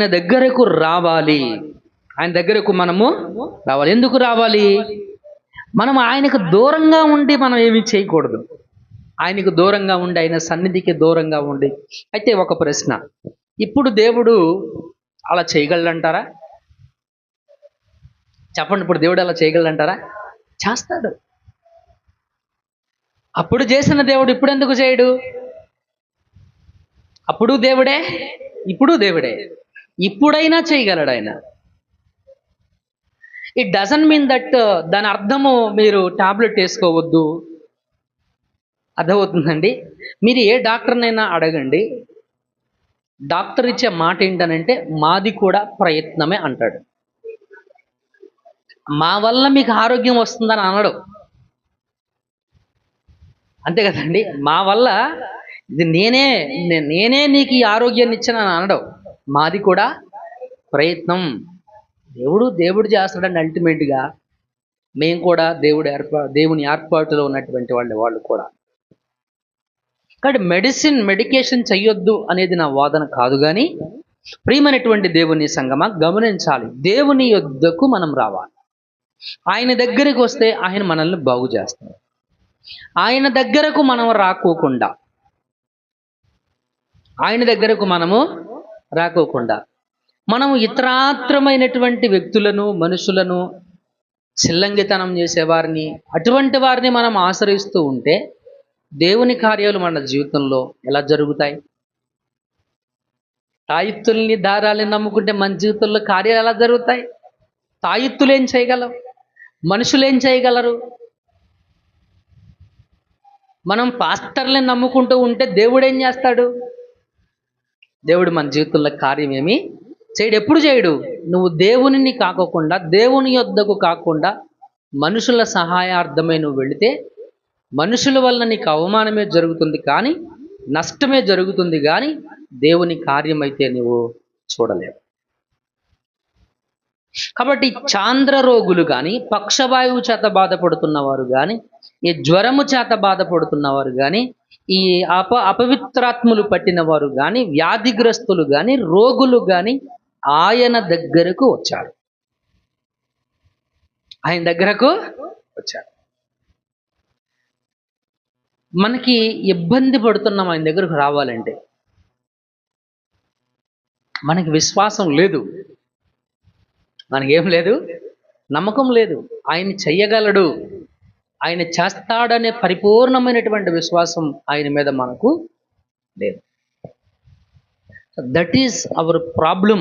ఆయన దగ్గరకు రావాలి. ఆయన దగ్గరకు మనము రావాలి. ఎందుకు రావాలి? మనం ఆయనకు దూరంగా ఉండి మనం ఏమీ చేయకూడదు. ఆయనకు దూరంగా ఉండి ఆయన సన్నిధికి దూరంగా ఉండి. అయితే ఒక ప్రశ్న. ఇప్పుడు దేవుడు అలా చేయగలడంటారా? చెప్పండి ఇప్పుడు దేవుడు అలా చేయగలడంటారా? చేస్తాడు. అప్పుడు చేసిన దేవుడు ఇప్పుడు ఎందుకు చేయడు? అప్పుడు దేవుడే ఇప్పుడు దేవుడే. ఇప్పుడైనా చేయగలడు ఆయన ఇట్ డజన్ మీన్ దట్ దాని అర్థము మీరు టాబ్లెట్ వేసుకోవద్దు. అర్థమవుతుందండి? మీరు ఏ డాక్టర్నైనా అడగండి డాక్టర్ ఇచ్చే మాట ఏంటనంటే మాది కూడా ప్రయత్నమే అంటాడు. మా వల్ల మీకు ఆరోగ్యం వస్తుందని అనడు. అంతే కదండి? మా వల్ల ఇది నేనే నేనే నీకు ఈ ఆరోగ్యాన్ని ఇచ్చానని అనడం. మాది కూడా ప్రయత్నం. దేవుడు దేవుడు చేస్తాడండి అల్టిమేట్గా మేము కూడా దేవుడు ఏర్పా దేవుని ఏర్పాటులో ఉన్నటువంటి వాళ్ళు వాళ్ళు కూడా. కాబట్టి మెడిసిన్ మెడికేషన్ చెయ్యొద్దు అనేది నా వాదన కాదు కానీ ప్రియమైనటువంటి దేవుని సంగమ గమనించాలి. దేవుని యొద్దకు మనం రావాలి. ఆయన దగ్గరికి వస్తే ఆయన మనల్ని బాగు చేస్తాడు. ఆయన దగ్గరకు మనం రాకోకుండా ఆయన దగ్గరకు మనము రాకోకుండా. మనం ఇతరాత్రమైనటువంటి వ్యక్తులను మనుషులను చిల్లంగితనం చేసేవారిని అటువంటి వారిని మనం ఆశ్రయిస్తూ ఉంటే దేవుని కార్యాలు మన జీవితంలో ఎలా జరుగుతాయి? తాయిత్తుల్ని దారాలని నమ్ముకుంటే మన జీవితంలో కార్యాలు ఎలా జరుగుతాయి? తాయిత్తులు ఏం చేయగలవు మనుషులు ఏం చేయగలరు? మనం పాస్టర్లని నమ్ముకుంటూ ఉంటే దేవుడు ఏం చేస్తాడు? దేవుడు మన జీవితంలో కార్యం ఏమి చేయడు. ఎప్పుడు చేయడు? నువ్వు దేవునిని కాకోకుండా దేవుని యొద్దకు కాకుండా మనుషుల సహాయార్థమై నువ్వు వెళితే మనుషుల వల్ల నీకు అవమానమే జరుగుతుంది కానీ నష్టమే జరుగుతుంది కానీ దేవుని కార్యమైతే నువ్వు చూడలేవు. కాబట్టి చాంద్ర రోగులు కానీ పక్షవాయువు చేత బాధపడుతున్న వారు కానీ ఈ జ్వరము చేత బాధపడుతున్న వారు కానీ ఈ అప అపవిత్రాత్ములు పట్టిన వారు కానీ వ్యాధిగ్రస్తులు కానీ రోగులు కానీ ఆయన దగ్గరకు వచ్చారు. ఆయన దగ్గరకు వచ్చారు. మనకి ఇబ్బంది పడుతున్నాం ఆయన దగ్గరకు రావాలంటే. మనకి విశ్వాసం లేదు. మనకేం లేదు? నమ్మకం లేదు. ఆయన చెయ్యగలడు. ఆయన చేస్తాడనే పరిపూర్ణమైనటువంటి విశ్వాసం ఆయన మీద మనకు లేదు. That is our problem